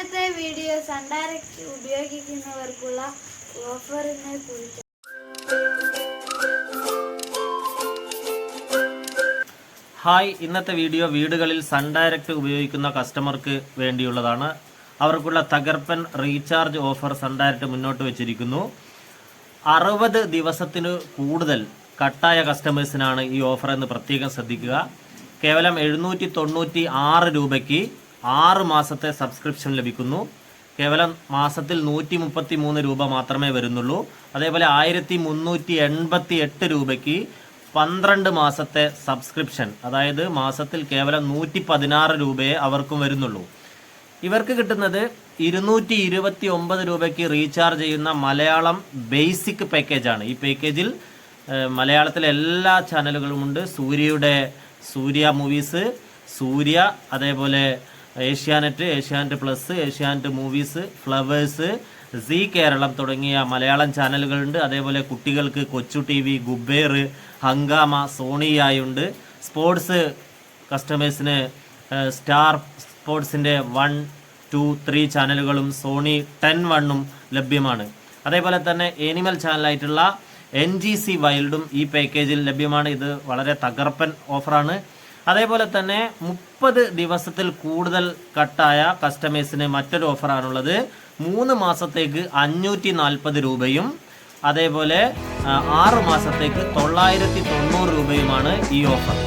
ഇന്നത്തെ video sun ഉപയോഗിക്കുന്നവർക്കുള്ള ഓഫറിനെ കുറിച്ച്. Hi ഇന്നത്തെ വീഡിയോ വീടുകളിൽ സൺ ഡയറക്റ്റ് ഉപയോഗിക്കുന്ന കസ്റ്റമർക്ക് വേണ്ടിയുള്ളതാണ്. അവർക്കുള്ള തകർപ്പൻ റീചാർജ് ഓഫർ സൺ ഡയറക്റ്റ് മുന്നോട്ട് വെച്ചിരിക്കുന്നു. അറുപത് ദിവസത്തിന് കൂടുതൽ കട്ടായ കസ്റ്റമേഴ്സിനാണ് ഈ ഓഫർ എന്ന് പ്രത്യേകം ശ്രദ്ധിക്കുക. കേവലം എഴുന്നൂറ്റി തൊണ്ണൂറ്റി ആറ് രൂപയ്ക്ക് ആറ് മാസത്തെ സബ്സ്ക്രിപ്ഷൻ ലഭിക്കുന്നു. കേവലം മാസത്തിൽ നൂറ്റി മുപ്പത്തി മൂന്ന് രൂപ മാത്രമേ വരുന്നുള്ളൂ. അതേപോലെ ആയിരത്തി മുന്നൂറ്റി എൺപത്തി എട്ട് രൂപയ്ക്ക് പന്ത്രണ്ട് മാസത്തെ സബ്സ്ക്രിപ്ഷൻ അതായത് മാസത്തിൽ കേവലം നൂറ്റി പതിനാറ് രൂപയെ അവർക്കും വരുന്നുള്ളൂ. ഇവർക്ക് കിട്ടുന്നത് ഇരുന്നൂറ്റി ഇരുപത്തി ഒമ്പത് രൂപയ്ക്ക് റീചാർജ് ചെയ്യുന്ന മലയാളം ബേസിക് പാക്കേജാണ്. ഈ പാക്കേജിൽ മലയാളത്തിലെ എല്ലാ ചാനലുകളുമുണ്ട് സൂര്യയുടെ സൂര്യ മൂവീസ് സൂര്യ അതേപോലെ Asianet Asianet plus Asianet movies flowers C Keralam തുടങ്ങിയ മലയാളം ചാനലുകളുണ്ട്. അതേപോലെ കുട്ടികൾക്ക് കൊച്ചു ടി വി ഗുബേർ ഹങ്കാമ സോണിയായുണ്ട് സ്പോർട്സ് കസ്റ്റമേഴ്സിന് സ്റ്റാർ സ്പോർട്സിന്റെ വൺ ടു ത്രീ ചാനലുകളും സോണി ടെൻ വണ്ണും ലഭ്യമാണ്. അതേപോലെ തന്നെ ഏനിമൽ ചാനലായിട്ടുള്ള എൻ ജി സി വൈൽഡും ഈ പാക്കേജിൽ ലഭ്യമാണ്. ഇത് വളരെ തകർപ്പൻ ഓഫറാണ് അതേപോലെ തന്നെ മുപ്പത് ദിവസത്തിൽ കൂടുതൽ കട്ടായ കസ്റ്റമേഴ്സിന് മറ്റൊരു ഓഫറാണുള്ളത്. മൂന്ന് മാസത്തേക്ക് അഞ്ഞൂറ്റി നാൽപ്പത് രൂപയും അതേപോലെ ആറ് മാസത്തേക്ക് തൊള്ളായിരത്തി തൊണ്ണൂറ് രൂപയുമാണ് ഈ ഓഫർ.